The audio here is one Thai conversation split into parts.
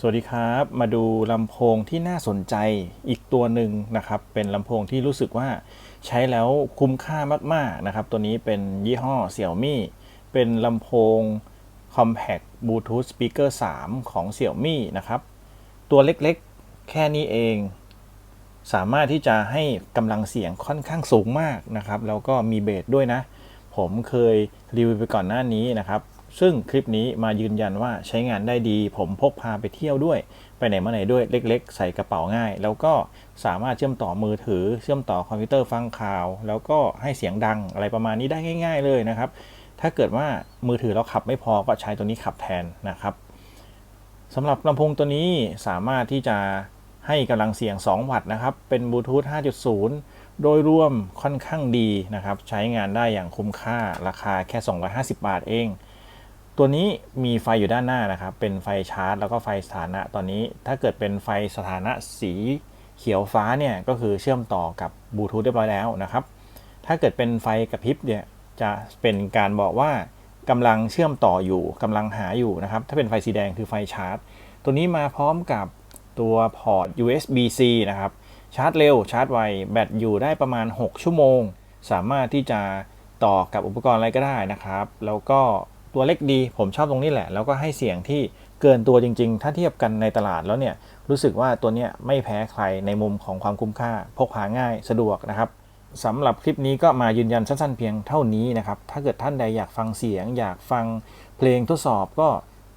สวัสดีครับ มาดูลำโพงที่น่าสนใจอีกตัวหนึ่งนะครับ เป็นลำโพงที่รู้สึกว่าใช้แล้วคุ้มค่ามากๆนะครับ ตัวนี้เป็นยี่ห้อ Xiaomi เป็นลำโพง Compact Bluetooth Speaker 3 ของ Xiaomi นะครับ ตัวเล็กๆแค่นี้เอง สามารถที่จะให้กำลังเสียงค่อนข้างสูงมากนะครับ แล้วก็มีเบสด้วยนะ ผมเคยรีวิวไปก่อนหน้านี้นะครับ ซึ่งคลิปนี้มายืนยันว่าใช้งานได้ดี ผมพกพาไปเที่ยวด้วย ไปไหนมาไหนด้วยเล็กๆ ใส่กระเป๋าง่าย แล้วก็สามารถเชื่อมต่อมือถือ เชื่อมต่อคอมพิวเตอร์ฟังข่าว แล้วก็ให้เสียงดังอะไรประมาณนี้ได้ง่าย ๆ เลยนะครับ ถ้าเกิดว่ามือถือเราขับไม่พอก็ใช้ตัวนี้ขับแทนนะครับสำหรับลำโพงตัวนี้สามารถที่จะให้กำลังเสียง 2 วัตต์นะครับ เป็นบลูทูธ 5.0 โดยรวมค่อนข้างดีนะครับ ใช้งานได้อย่างคุ้มค่า ราคาแค่ 250 บาทเอง ตัวนี้มีไฟอยู่ด้านหน้านะครับ เป็นไฟชาร์จ แล้วก็ไฟสถานะ ตอนนี้ถ้าเกิดเป็นไฟสถานะสีเขียวฟ้าเนี่ยก็คือเชื่อมต่อกับบลูทูธเรียบร้อยแล้วนะครับ ถ้าเกิดเป็นไฟกระพริบเนี่ยจะเป็นการบอกว่ากำลังเชื่อมต่ออยู่กำลังหาอยู่นะครับ ถ้าเป็นไฟสีแดงคือไฟชาร์จ ตัวนี้มาพร้อมกับตัวพอร์ต USB-C นะครับ ชาร์จเร็ว ชาร์จไว แบตอยู่ได้ประมาณ 6 ชั่วโมง สามารถที่จะต่อกับอุปกรณ์อะไรก็ได้นะครับ แล้วก็ ตัวเล็กดี ผมชอบตรงนี้แหละ แล้วก็ให้เสียงที่เกินตัวจริง ๆ ถ้าเทียบกันในตลาดแล้วเนี่ย รู้สึกว่าตัวเนี้ยไม่แพ้ใครในมุมของความคุ้มค่า พกพาง่ายสะดวกนะครับสำหรับคลิปนี้ก็มายืนยันสั้นๆเพียงเท่านี้นะครับ ถ้าเกิดท่านใดอยากฟังเสียง อยากฟังเพลงทดสอบก็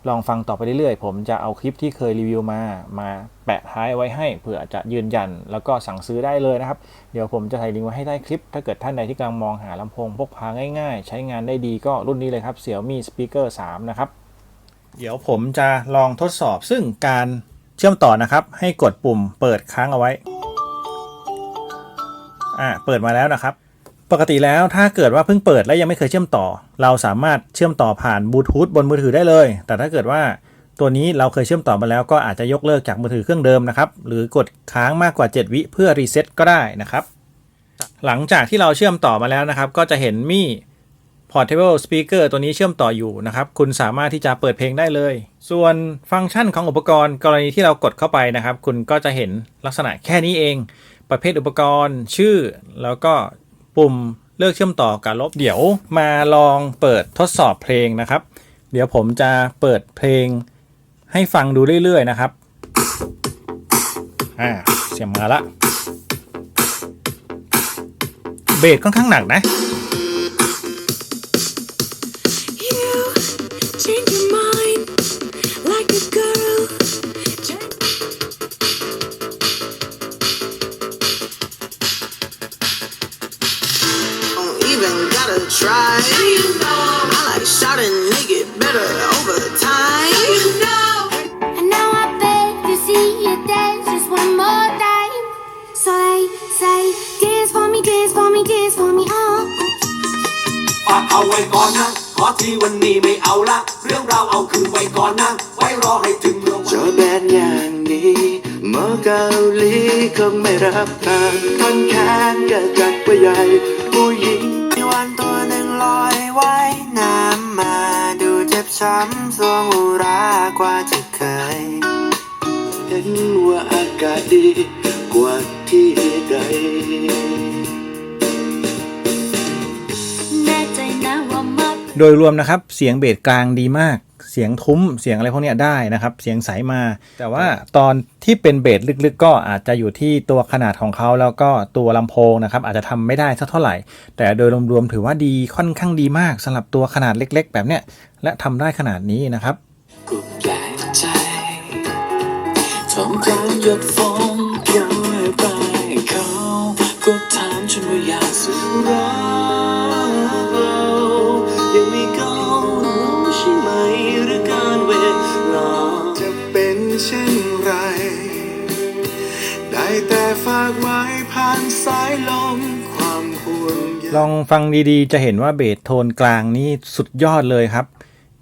ลองฟังต่อไปเรื่อยๆ ผมจะเอาคลิปที่เคยรีวิวมามาแปะท้ายไว้ให้เผื่อจะยืนยัน แล้วก็สั่งซื้อได้เลยนะครับ เดี๋ยวผมจะใส่ลิงก์ไว้ให้ใต้คลิป ถ้าเกิดท่านใดที่กำลังมองหาลำโพงพกพาง่ายๆ ใช้งานได้ดีก็รุ่นนี้เลยครับ Xiaomi Speaker 3 นะครับ เดี๋ยวผมจะลองทดสอบซึ่งการเชื่อมต่อนะครับ ให้กดปุ่มเปิดค้างเอาไว้อ่าเปิดมาแล้วนะครับ ปกติแล้วถ้าเกิดว่าเพิ่งเปิดและยังไม่เคยเชื่อมต่อ เราสามารถเชื่อมต่อผ่านบลูทูธบนมือถือได้เลย แต่ถ้าเกิดว่าตัวนี้เราเคยเชื่อมต่อมาแล้วก็อาจจะยกเลิกจากมือถือเครื่องเดิมนะครับ หรือกดค้างมากกว่า 7 วิเพื่อรีเซ็ตก็ได้นะครับ หลังจากที่เราเชื่อมต่อมาแล้วนะครับ ก็จะเห็นมี Portable Speaker ตัวนี้เชื่อมต่ออยู่นะครับ คุณสามารถที่จะเปิดเพลงได้เลย ส่วนฟังก์ชันของอุปกรณ์ กรณีที่เรากดเข้าไปนะครับ คุณก็จะเห็นลักษณะแค่นี้เอง ประเภทอุปกรณ์ ชื่อ แล้วก็ ปุ่มเลือกเชื่อมต่อกับลบ เดี๋ยวมาลองเปิดทดสอบเพลงนะครับ เดี๋ยวผมจะเปิดเพลงให้ฟังดูเรื่อยๆนะครับอ่าเสียงมาละ เบสค่อนข้างหนักนะ me, dance for me, dance for me, oh. ฝากเอาไว้ก่อนนะ ขอทีวันนี้ไม่เอาละ เรื่องราวเอาคืนไว้ก่อนนะ ไว้รอให้ถึงเมื่อเจวันอแบนอย่างนี้เมื่อเกาหลีคงไม่รับทานคนแค้นก็จัดว่าใหญ่ผู้หญิงมีวันตัวหนึ่งลอยว่ายน้ำมาดูเจ็บช้ำสวงอุรากว่าที่เคย เห็นว่าอากาศดีกว่าที่ใด โดยรวมนะครับเสียงเบสกลางดีมาก เสียงทุ้มเสียงอะไรพวกนี้ได้นะครับ เสียงใสมา แต่ว่าตอนที่เป็นเบสลึกๆ ก็อาจจะอยู่ที่ตัวขนาดของเขาแล้วก็ตัวลำโพงนะครับ อาจจะทำไม่ได้สักเท่าไหร่ แต่โดยรวมๆถือว่าดีค่อนข้างดีมากสำหรับตัวขนาดเล็ก ๆ แบบเนี้ยและทำได้ขนาดนี้นะครับก็ถามฉันว่าอยากสู้เช่นไร ได้แต่ฝากไว้ผ่านสายลมความห่วงใยลองฟังดีๆ จะเห็นว่าเบสโทนกลางนี่สุดยอดเลยครับ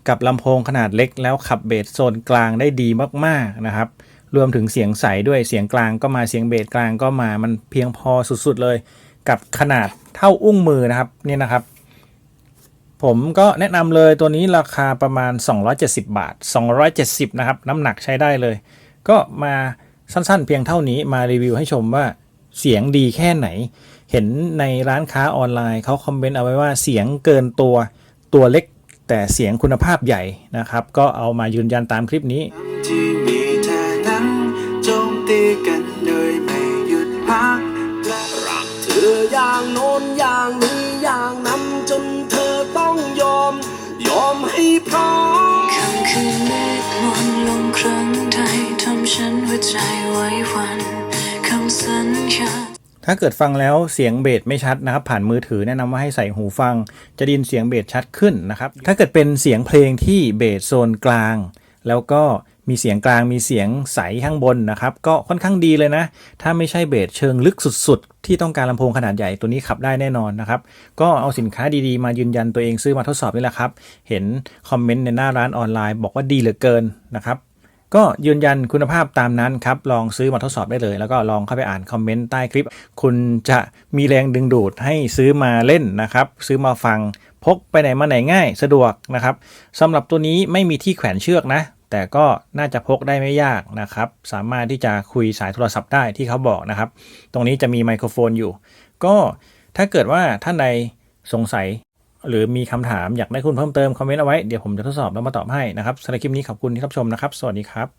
กับลำโพงขนาดเล็กแล้วขับเบสโซนกลางได้ดีมากๆนะครับ รวมถึงเสียงใสด้วยเสียงกลางก็มาเสียงเบสกลางก็มามันเพียงพอสุดๆเลย กับขนาดเท่าอุ้งมือนะครับนี่นะครับ ผมก็แนะนำเลยตัวนี้ราคาประมาณ 270 บาท 270 นะครับ น้ำหนักใช้ได้เลย ก็มาสั้นๆ เพียงเท่านี้มารีวิวให้ชมว่าเสียงดีแค่ไหน เห็นในร้านค้าออนไลน์เขาคอมเมนต์เอาไว้ว่าเสียงเกินตัวตัวเล็กแต่เสียงคุณภาพใหญ่นะครับ ก็เอามายืนยันตามคลิปนี้ที่มีเธอนั้นโจมตีกัน ใจไว้วันคำสัญญาถ้าเกิดฟังแล้วเสียงเบสไม่ชัดนะครับ ผ่านมือถือแนะนำว่าให้ใส่หูฟัง จะดินเสียงเบสชัดขึ้นนะครับ ถ้าเกิดเป็นเสียงเพลงที่เบสโซนกลาง แล้วก็มีเสียงกลางมีเสียงใสข้างบนนะครับ ก็ค่อนข้างดีเลยนะ ถ้าไม่ใช่เบสเชิงลึกสุดๆ ที่ต้องการลำโพงขนาดใหญ่ตัวนี้ขับได้แน่นอนนะครับ ก็เอาสินค้าดีๆ มายืนยันตัวเองซื้อมาทดสอบนี่แหละครับ เห็นคอมเมนต์ในหน้าร้านออนไลน์ บอกว่าดีเหลือเกินนะครับ ก็ยืนยันคุณภาพตามนั้นครับ ลองซื้อมาทดสอบได้เลย แล้วก็ลองเข้าไปอ่านคอมเมนต์ใต้คลิป คุณจะมีแรงดึงดูดให้ซื้อมาเล่นนะครับ ซื้อมาฟังพกไปไหนมาไหนง่าย สะดวกนะครับสำหรับตัวนี้ไม่มีที่แขวนเชือกนะ แต่ก็น่าจะพกได้ไม่ยากนะครับ สามารถที่จะคุยสายโทรศัพท์ได้ที่เขาบอกนะครับ ตรงนี้จะมีไมโครโฟนอยู่ ก็ถ้าเกิดว่าท่านใดสงสัย หรือมีคำถามอยากได้คุณเพิ่มเติมคอมเมนต์เอาไว้ เดี๋ยวผมจะทดสอบแล้วมาตอบให้นะครับสำหรับคลิปนี้ขอบคุณที่รับชมนะครับ สวัสดีครับ